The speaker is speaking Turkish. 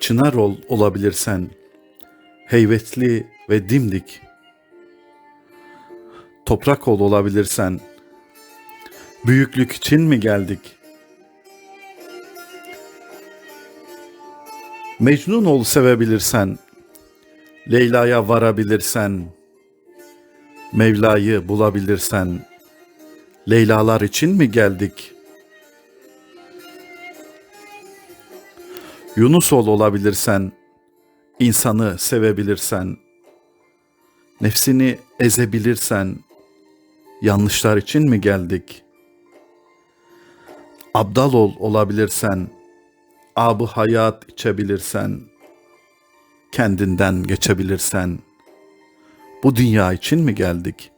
çınar ol olabilirsen, heybetli ve dimdik. Toprak ol olabilirsen, büyüklük için mi geldik? Mecnun ol sevebilirsen, Leyla'ya varabilirsen, Mevla'yı bulabilirsen, Leylalar için mi geldik? Yunus ol olabilirsen, insanı sevebilirsen, nefsini ezebilirsen, yanlışlar için mi geldik? Abdal ol olabilirsen, abı hayat içebilirsen, kendinden geçebilirsen, bu dünya için mi geldik?''